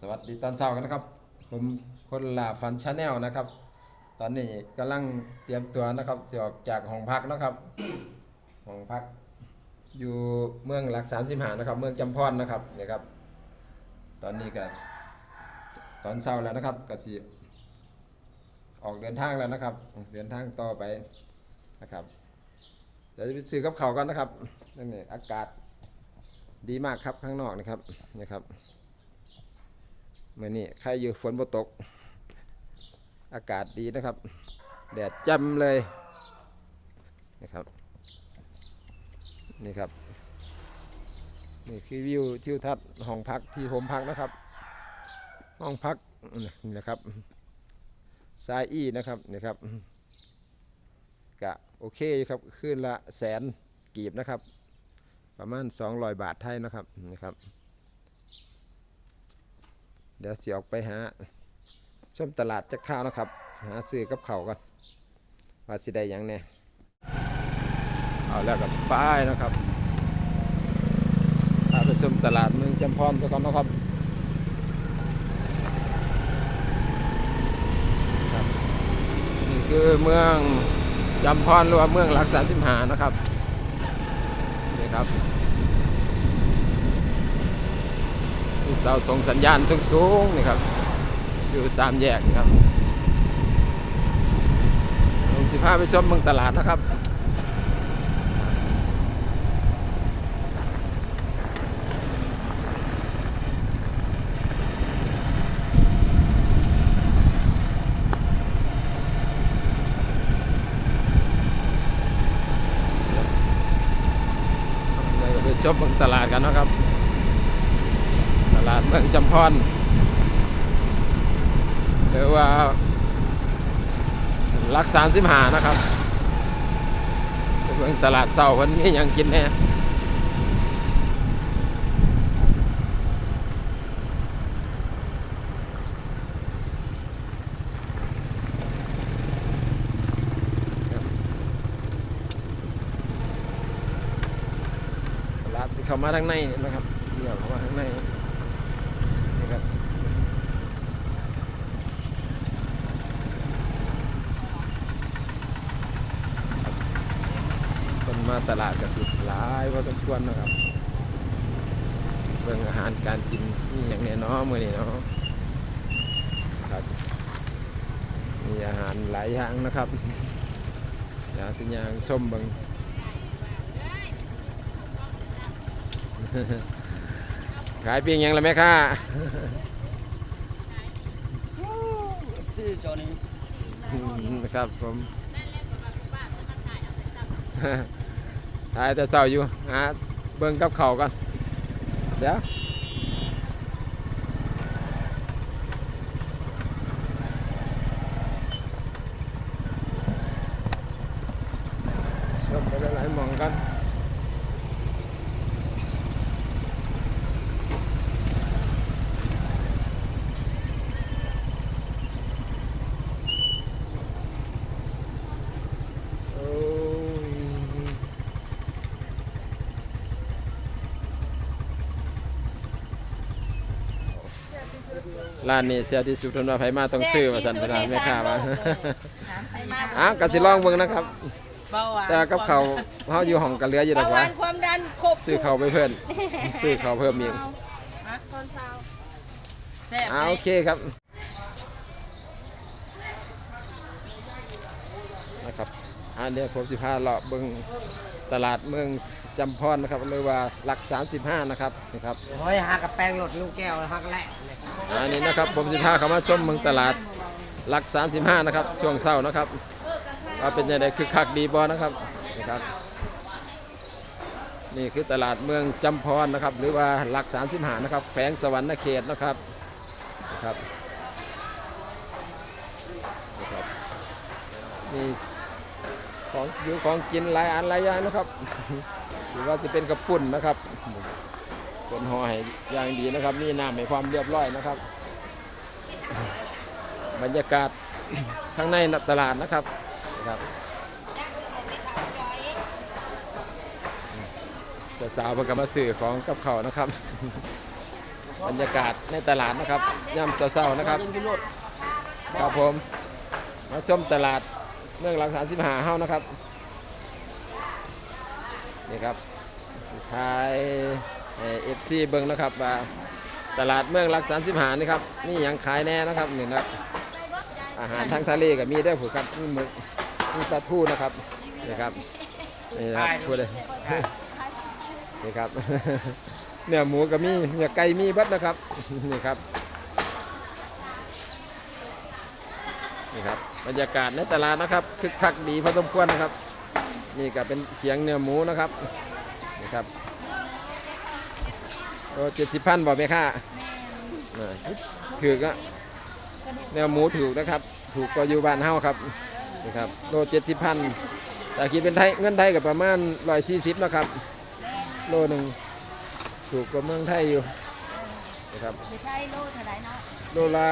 สวัสดีตอนเช้ากันนะครับ ผมคนลาฟันชาแนลนะครับ ตอนนี้กำลังเตรียมตัวนะครับจะออกจากห้องพักนะครับห้องพัก อยู่เมืองหลักสามสิบหานะครับ เมืองจำพรนนะครับเนี่ยครับ ตอนนี้ก็ตอนเช้าแล้วนะครับก็สิออกเดินทางแล้วนะครับ เดินทางต่อไปนะครับเดี๋ยวจะไปซื้อกับเขากันนะครับนั่นนี่อากาศดีมากครับข้างนอกนะครับนี่ครับ เมื่อนี้ใครอยู่ฝนบ่ตก อากาศดีนะครับ แดดจ้ำเลยนะครับ นี่ครับ นี่คือวิวทิวทัศน์ห้องพักที่ผมพักนะครับ ห้องพักนี่นะครับซายอี้นะครับนี่ครับกะโอเคอยู่ครับคืนละแสนกีบนะครับ ประมาณ 200 บาทไทยนะครับนี่ครับ เดี๋ยวสิออกไปหาชมตลาดจะข้าวนะครับ หาซื้อกับเขากันว่าสิได้ยังแน่เอาแล้วกับป้ายนะครับพาไปชมตลาดเมืองจำพรกันก่อนนะครับครับนี่คือเมืองจำพรหรือว่าเมืองหลักษาสิมหานะครับนี่ครับ มี เสาส่งสัญญาณทุกสูงๆนี่ครับ อยู่สามแยกนะครับผมจะพาไปชมเมืองตลาดนะครับเดี๋ยวไปชมเมืองตลาดกันนะครับ จำพรหรือว่ารักสามสิบหานะครับเมืองตลาดเศร้าวันนี้ยังกินแน่ตลาดที่เข้ามาทางในนะครับเดี่ยวเข้ามาทางในครับ คนมาตลาดกับสุดหลายพอสมควรนะครับเรื่องอาหารการกินนี่อย่างเนี้ยเนาะมือนี้เนาะครับ มีอาหารหลายอย่างนะครับอย่างสิอย่างส้มเบังขายเพียงหยังละแม่ค้าซื้อจอนี้นะครับผม ถ่ายแต่เสาอยู่หาเบิ่งกับเขากันเดี๋ยวชมไปหลายๆหมองกันโอ้ย ร้านนี้เสียที่สุดทนว่าไผมาต้องซื้อมาสั่นพนักแม่ค้ามาอ้าวกสิลองเบิ่งนะครับเบาหวานแต่กับเขาวเฮาอยู่ห้องกันเหลืออยู่ดเบาอกหว่าวานความดันครบซื้อเขาวไปเพิ่นซื้อเขาวเพิ่มอีกนะตอนเช้าแซ่บอ้าวโอเคครับนะครับอันเดี๋ยวผมสิพาเลาะเบิ่งตลาดเมือง จำพรนะครับหรือว่าหลัก 35 นะครับนะครับเฮ้ยหากระแปงหลดลูกแก้วหักแหละเลยอันนี้นะครับผมสิพาเข้ามาชมเมืองตลาดหลัก 35 นะครับ ช่วงเช้านะครับว่าเป็นยังไงคือคักดีบอนะครับนะครับ นี่คือตลาดเมืองจำพรนะครับ หรือว่าหลัก 35 นะครับแขวงสวรรณเขตนะครับนะครับนะครับมีของอยู่ของกินหลายอันหลายอย่างนะครับ หรือว่าจะเป็นกระปุ่นนะครับเป็นหอให้อย่างดีนะครับนี่น้ำให้ความเรียบร้อยนะครับ บรรยากาศข้างในตลาดนะครับครับสาวๆเพิ่งกมาซื้อของกับเขานะครับ บรรยากาศในตลาดนะครับย่ำเศร้าๆนะครับครับผมมาชมตลาดเมืองหลังสามสิบห้าเฮ้านะครับ นี่ครับขายเอฟซีเบิงนะครับว่าตลาดเมืองหลักสามสิบหานี่ครับนี่ยังขายแน่นะครับนี่นะครับอาหารทางทะเลก็มีได้ผูกครับมีหมึกมีปลาทูนะครับนี่ครับนี่นะครับพูดเลยนี่ครับเนื้อหมูก็มีเนื้อไก่มีเบัดนะครับนี่ครับนี่ครับบรรยากาศในตลาดนะครับคึกคักดีพอสมควรนะครับ นี่ก็เป็นเขียงเนื้อหมูนะครับนี่ครับโลเจ็ดสิบพันบอกไหมค่าน่ะถือกอะเนื้อหมูถูกนะครับ ถูกกว่าอยู่บ้านเฮาครับนี่ครับโลเจ็ดสิบพันแต่คิดเป็นไทยเงินไทยกับประมาณร้อยสี่สิบนะครับโลหนึ่งถูกกว่าเมืองไทยอยู่นะครับไม่ใช่โลเท่าไหร่เนาะโลละ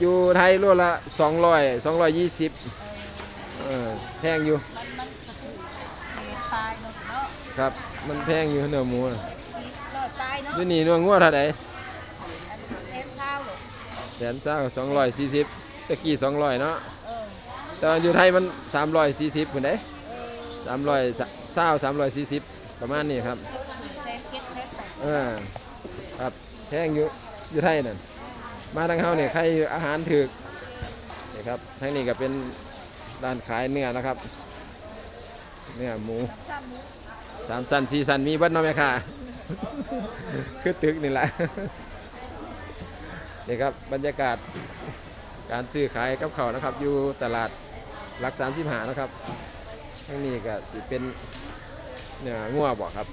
อยู่ไทยโลละสองร้อยสองร้อยยี่สิบเออแพงอยู่มันมันก็คือ เหตุตายเนาะเนาะครับ มันแพงอยู่เนื้อหมูน่ะรอดตายเนาะเดี๋ยวนี้เนื้องัวเท่าไหร่อันเอ็มข้าวหรอกแสนเศร้าสองร้อยสี่สิบตะกี้สองร้อยเนาะเออ แต่ว่าอยู่ไทยมันสามร้อยสี่สิบคนเด้เออสามร้อยเศร้าสามร้อยสี่สิบประมาณนี้ครับแซงเก็ตแซงใส่เออครับแพงอยู่อยู่ไทยนั่นมาทางเฮาเนี่ยใครอาหารถึกนี่ครับทางนี้ก็เป็นร้านขายเนื้อนะครับ เนื้อหมูซ้ำนี้สามสันสี่สันมีเบัดเนาะแม่ค่ะ คือตึกนี่แหละนี่ครับบรรยากาศการซื้อขายกับเขาวนะครับ อยู่ตลาดหลักสามสิบหานะครับทางนี้ก็สิเป็นเนื้องัวบอกครับ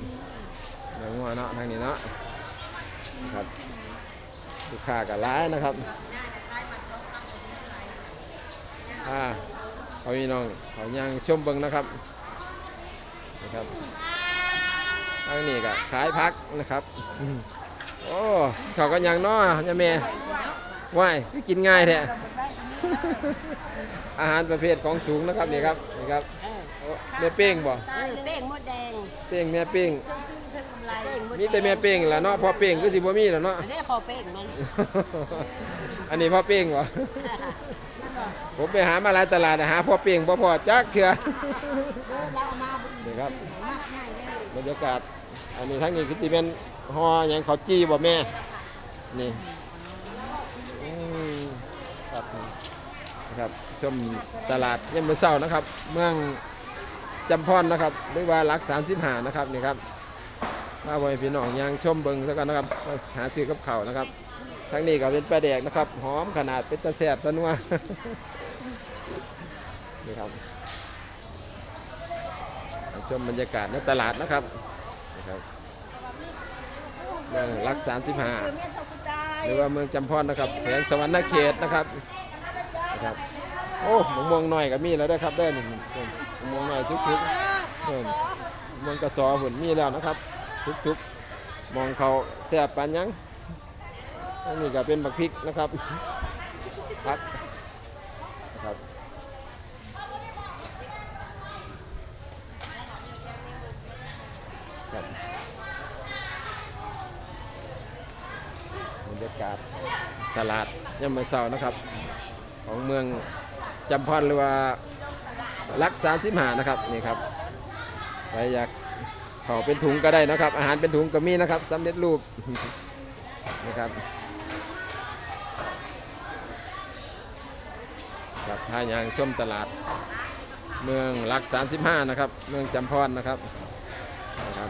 เนื้องัวเนาะทางนี้เนาะนะครับลูกค้าก็ร้ายนะครับอ่าเขาพี่น้องเขายังชมเบิงนะครับ นะครับทางนี้ก็ขายพักนะครับ โอ้เขาก็ยังเนาะยาเมว่ายคือกินง่ายแท้อาหารประเภทของสูงนะครับนี่ครับนี่ครับแม่เป้งบ่เออเป้งมดแดงเป้งแม่เป้งมีแต่แม่เป้งแหละเนาะพ่อเป้งก็สิบ่มีแล้วเนาะอันนี้พอเป้งมันอันนี้พ่อเป้งบ่ผมไปหามาหลายตลาดหาพ่อเป้งบ่พอจักเถื่อ นี่ครับบรรยากาศ อันนี้ทั้งนี้คือสิเป็นฮอหยังเขาจี้บ่แม่ นี่ครับนะครับ ชมตลาดยามมื้อเช้านะครับ เมืองจำพรนนะครับหรือว่าลัก35นะครับนี่ครับมาบ่ให้พี่น้องยังชมเบิงซะกันนะครับหาซื้อกับขานะครับ ทั้งนี้ก็เป็นปลาแดกนะครับ หอมขนาดเป็นตะแซ่บตะนัวนี่ครับ ชมบรรยากาศในตลาดนะครับนะครับเมืองหลัก35หรือว่าเมืองจำพรนะครับแขวงสวรรณเขตนะครับนะครับโอ้มะม่วงหน่อยก็มีแล้วเด้ครับเด้อนี่มะม่วงหน่อยทุกๆเอิ่มมะม่วงกระสอหุ่นมีแล้วนะครับทุกๆมองเขาแซ่บปานยังนนี้ก็เป็นบักพริกนะครับพักนะครับครับ บรร ยากาศตลาดยามมื้อเช้านะครับ ของเมืองจำพรหรือว่าลักษาสิมหานะครับนี่ครับใครอยากขาเป็นถุงก็ได้นะครับ อาหารเป็นถุงก็มีนะครับสำเร็จรูปนะครับครับพายางชมตลาด เมืองลักษาสิมห้านะครับ เมืองจำพรนะครับนะครับ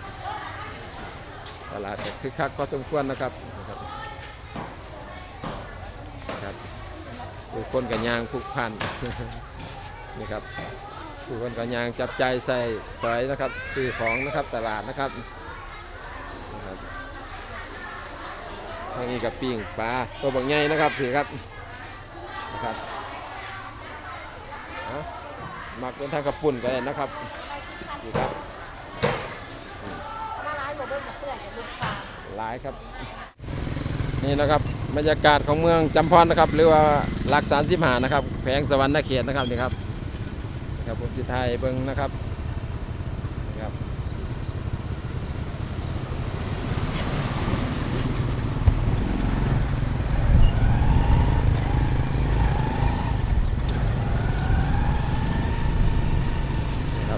ตลาดก็คึกคักพอสมควรนะครับ ผู้คนกับยางผูกพันนี่ครับผู้คนกับยางจับใจายใส่สอยนะครับซื้อของนะครับตลาดนะครับนะครับทางนี้กับปิ้งปลาตัวบางใหญ่นะครับพี่ครับนะครับเอามักเป็นทางกระปุ่นกันเลยนะครับพี่ครับมาร้านหมดด้วยกับเพื่อนกับลูกปลาหลายครับ นี่นะครับบรรยากาศของเมืองจำพรนะครับ หรือว่าหลักสารสิบหานะครับแผงสวรรค์นาเขตนะครับนี่ครับครับผมจิไทยเบิ้งนะครับครั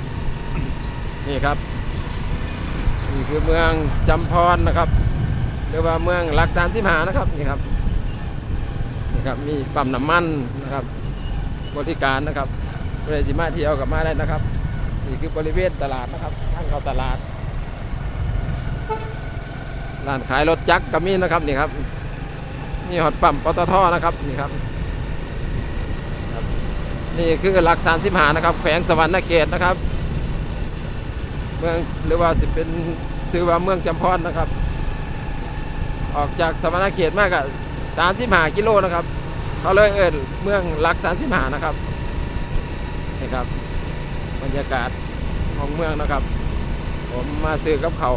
บนี่ครับนี่คือเมืองจำพรนะครับ หรือว่าเมืองหลักสามสิบหานะครับนี่ครับนี่ครับมีปั๊มน้ำมันนะครับ บริการนะครับเพื่อสิมาเที่ยวกับมาได้นะครับ นี่คือบริเวณตลาดนะครับทางเข้าตลาดร้านขายรถจักรก็มีนะครับนี่ครับนี่ฮอตปั๊มปตทนะครับนี่ครับ นี่คือหลักสามสิบหานะครับแขวงสวรรณเขตนะครับ เมืองหรือว่าสิเป็นซื้อว่าเมืองจำพรนะครับ ออกจากสวรรณเขตมากอะสามสิบหากิโลนะครับ เขาเลยเอิญเมืองหลักสามสิบหานะครับนี่ครับ บรรยากาศของเมืองนะครับ ผมมาซื้อกับเขาว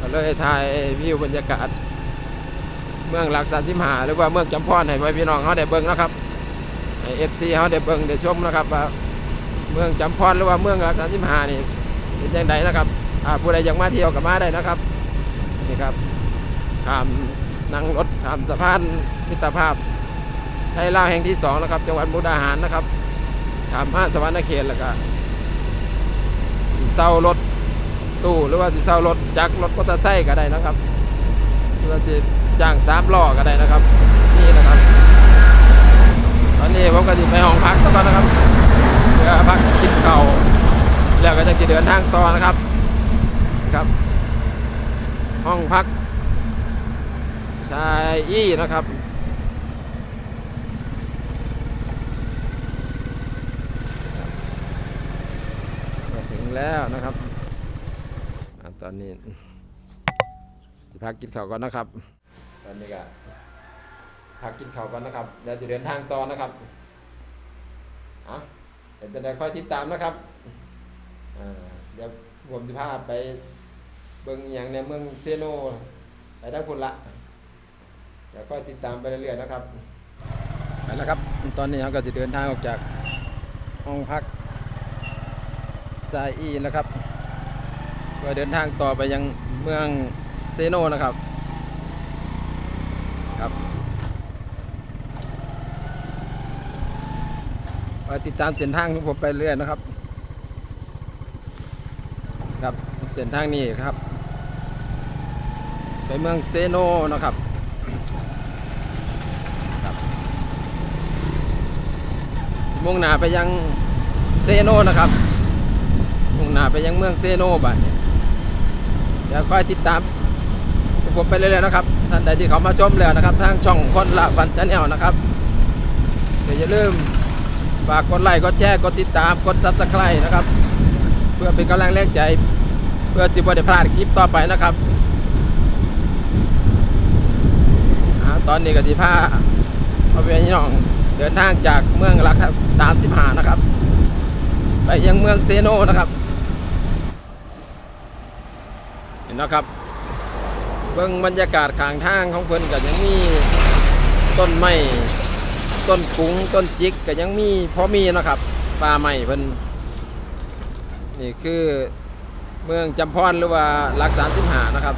ก็เลยถ่ายวิวบรรยากาศ เมืองหลักสามสิบหาหรือว่าเมืองจำพรให้ไว้พี่น้องเขาได้เบิ่งนะครับให้เอฟซีเขาได้เบิ่งได้ชมนะครับว่าเมืองจำพรหรือว่าเมืองหลักสามสิบหานี่เป็นยังไงนะครับผู้ใดอยากมาเที่ยวกับมาได้นะครับนี่ครับ ข้ามนั่งรถข้ามสะพานมิตรภาพไทยลาวแห่งที่สองนะครับ จังหวัดมุกดาหารนะครับถามมาสวรรณเขตแล้วก็สิเศร้ารถตู้หรือว่าสิเศร้ารถจักรรถมอเตอร์ไซค์ก็ได้นะครับหรือว่าสิจ้างสามล้อก็ได้นะครับ นี่นะครับตอนนี้ผมก็จะไปห้องพักสักก่อนนะครับเพื่อพักกินเข่าแล้วก็จะจะเดินทางต่อนะครับครับ ห้องพัก ชายอี้นะครับมาถึงแล้วนะครับอตอนนี้จะพักกินข้าวก่อนนะครับ ตอนนี้ก็พักกินข้าวก่อนนะครับเดี๋ยวจะเดินทางต่อนะครับเอะเดี๋ยวจะได้ค่อยติดตามนะครับอ่าเดี๋ยวผมจะพาไปเบิ่งอย่างในเมืองเซโนไปทางพุ่นละ ดี๋ยวค่อยติดตามไปเรื่อยๆนะครับไปแล้วครับ ตอนนี้เราก็จะเดินทางออกจากห้องพักซาอีนะครับเพื่อเดินทางต่อไปยังเมืองเซโนนะครับครับไปติดตามเส้นทางของผมไปเรื่อยนะครับ ครับเส้นทางนี้ครับ ไปเมืองเซโนนะครับ มุ่งหน้าไปยังเซโนนะครับมุ่งหน้าไปยังเมืองเซโนบัดเดี๋ยวค่อยติดตามผมไปเรื่อยๆนะครับ ท่านใดที่เขามาชมแล้วนะครับ ทางช่องคนละฟันชาแนลนะครับเดี๋ยวอย่าลืมฝากกดไลค์กดแชร์กดติดตามกดซับสไครต์นะครับ เพื่อเป็นกำลังแรงใจ เพื่อสิบวันได้พลาดคลิปต่อไปนะครับอตอนนี้ก็สิพาพ่อแม่พี่น้อง เดินทางจากเมืองลักสามสิบหานะครับ ไปยังเมืองเซโนนะครับ เห็นนะครับ เบื้องบรรยากาศข้างทางของเพิ่นก็ยังมีต้นไม้ต้นกุ้งต้นจิกก็ยังมีพอมีนะครับป่าไม้เพิ่นนี่คือเมืองจำพรหรือว่าลักสามสิบหานะครับ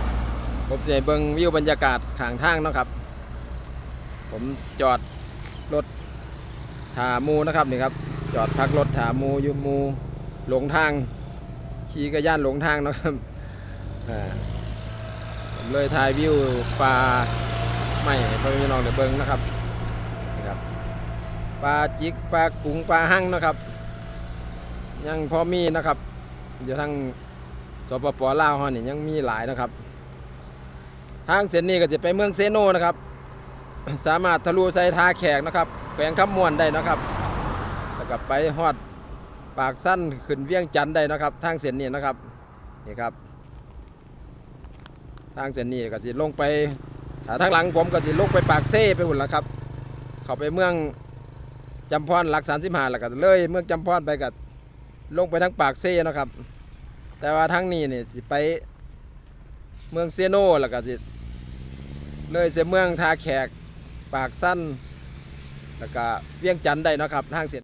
ผมจะให้เบิ่งวิวบรรยากาศข้างทางนะครับ ผมจอดรถ ถามูนะครับนี่ครับ จอดพักรถถามูยูมู หลงทาง ขี่กระย่านหลงทางนะครับอ่าผมเลยถ่ายวิวปลาไม่ให้เพิ่น้องเดี๋ยวเบิ้งนะครับนี่ครับปลาจิกปลากุ้งปลาหั่งนะครับ ยังพอมีนะครับอยู่ทางสปปลาวเฮานี่ยังมีหลายนะครับ ทางเส้นนี้ก็จะไปเมืองเซโนนะครับ สามารถทะลุใส่ท่าแขกนะครับ แขวงคำมวนได้นะครับแล้วก็ไปฮอดปากสั้นขึ้นเวียงจันได้นะครับ ทางเส้นนี้นะครับนี่ครับ ทางเส้นนี้ก็สิลงไปถ้าทางหลังผมก็สิลงไปปากเซ่ไปหุ่นละครับ เข้าไปเมืองจำพรหลักสามสิบห้าแล้วก็เลยเมืองจำพรไปกับลงไปทางปากเซ่นะครับ แต่ว่าทางนี้นี่สิไปเมืองเซโนแล้วก็สิเลยเสียเมืองทาแขกปากสั้น แล้วก็เวียงจันทน์ได้เนาะครับทางเสร็จ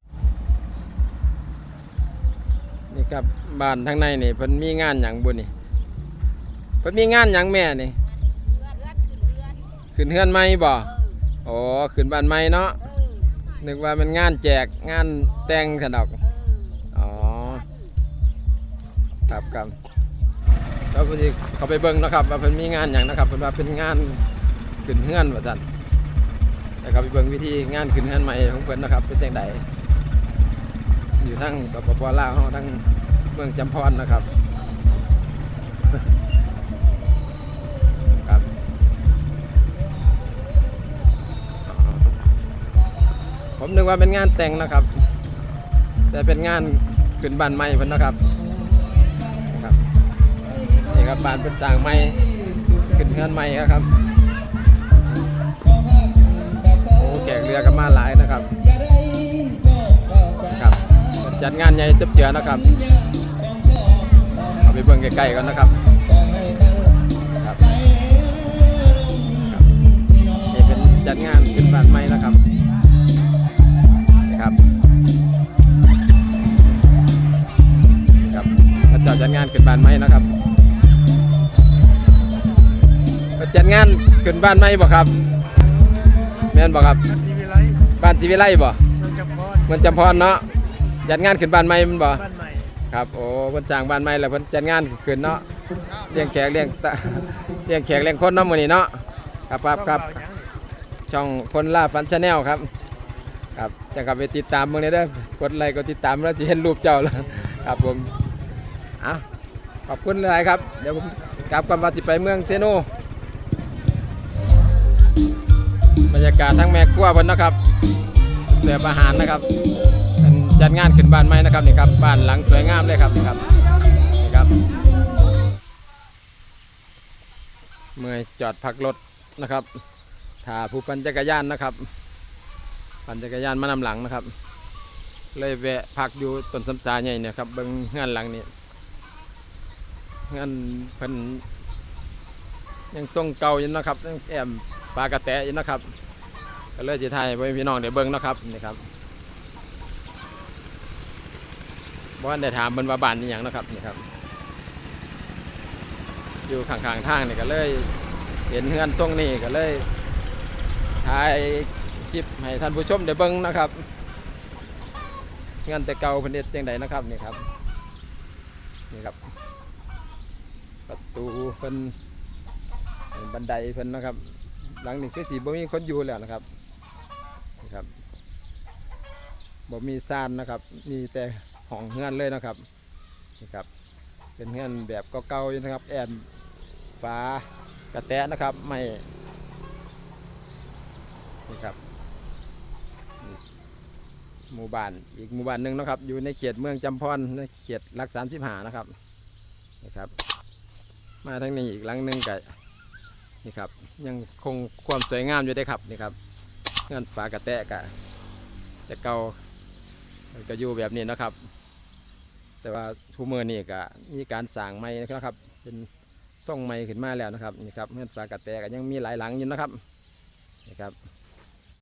นี่ครับบ้านทางในนี่เพิ่นมีงานหยังบุนี่เพิ่นมีงานหยังแม่นี่เลือดเลือดขึ้นเลือดขึ้นเฮือนใหม่บ่เอออ๋อขึ้นบ้านใหม่เนาะเออนึกว่ามันงานแจกงานแต่งซะดอกเอออ๋อครับครับแล้วพอดีเขาไปเบิ่งเนาะครับว่าเพิ่นมีงานอย่างนะครับเพิ่นว่าเป็นงานขึ้นเฮือนว่าซั่น แต่เขาไปเบิ่งวิธีงานขึ้นเฮือนใหม่ของเพิ่นนะครับเป็นจังไดอยู่ทั้งสปปลาวเฮาทั้งเมืองจำพรนะครับครับผมนึกว่าเป็นงานแต่งนะครับ แต่เป็นงานขึ้นบ้านใหม่เพิ่นนะครับครับนี่ครับบ้านเป็นสร้างใหม่ขึ้นเฮือนใหม่ครับ ลือก็มาหลายนะครับครับจัดงานใหญ่จับเจือนะครับเอาไปเบิ่งใกล้ๆกันนะครับครับนี่เป็นจัดงานขึ้นบ้านใหม่นะครับนะครับครับก็จะจัดงานขึ้นบ้านใหม่นะครับจัดงานขึ้นบ้านใหม่บ่ครับแม่นบ่ครับ บ้านศิวิไลบ่เมืองจำพรเมืองจำพรเนาะจัดงานขึ้นบ้านใหม่แมันบ่บ้านใหม่ครับโอ้เพิ่นสร้างบ้านใหม่แล้วเพิ่นจัดงานขึ้นเนาะเลี้ยงแขกเลี้ยงตะเลี้ยงแขกเลี้ยงคนเนาะมื้อนี้เนาะครับครับครับต้องเาหยังนี่ช่องคนล่าฝันชาแนลครับ ครับจะกลับไปติดตามเมืองนี้เด้อกดไลค์กดติดตามแล้วจะเห็นรูปเจ้าแล้วครับผมอะขอบคุณหลายครับ เดี๋ยวผมกลับกันมาสิไปเมืองเซโนบรรยากาศทั้งแม่ครัวเพิ่นนะครับ เสิร์ฟอาหารนะครับจัดงานขึ้นบ้านใหม่นะครับนี่ครับบ้านหลังสวยงามเลยครับนี่ครับนี่ครับ เมื่อจอดพักรถนะครับถ้าผู้ปั่นจักรยานนะครับ ปั่นจักรยานมานำหลังนะครับ เลยแวะพักอยู่ต้นสำสาใหญ่เนี่ยครับเบิ้งงานหลังนี้งานเพิ่นยังทรงเก่าอยู่นะครับยังแอมปลากระแตอยู่นะครับ ก็เลยจะถ่ายไว้พี่น้องเดี๋ยวเบิ้งนะครับนี่ครับบ้านได้ถามเพิ่นว่าบ้านนี่ยังนะครับนี่ครับ อยู่ข้างๆทางนี่ก็เลยเห็นเฮือนทรงนี่ก็เลยถ่ายคลิปให้ท่านผู้ชมได้เบิ่งนะครับเฮือนแต่เก่าเพิ่นเฮ็ดจังไดนะครับนี่ครับนี่ครับ ประตูเพิ่นบันไดเพิ่นนะครับ หลังนี้คือสีบ่มีคนอยู่แล้วนะครับนี่ครับ บ่มีซ่านนะครับ มีแต่ห้องเฮือนเลยนะครับนี่ครับ เป็นเฮือนแบบเก่าๆอยู่นะครับ แอนฝากระแตะนะครับไม่นี่ครับหมู่บ้านอีกหมู่บ้านหนึ่งนะครับ อยู่ในเขตเมืองจำพรในเขตหลักสามสิบหานะครับนี่ครับ มาทางนี้อีกหลังหนึ่งกับนี่ครับ ยังคงความสวยงามอยู่ได้ครับนี่ครับเงื่อนฝากระแตะกะจะเก่า ก็อยู่แบบนี้นะครับ แต่ว่าทูเมอร์นี่ก็มีการสร้างไม้นะครับ เป็นส่งไม้ขึ้นมาแล้วนะครับนี่ครับเมื่อปลากระแตก็ยังมีหลายหลังอยู่นะครับนี่ครับ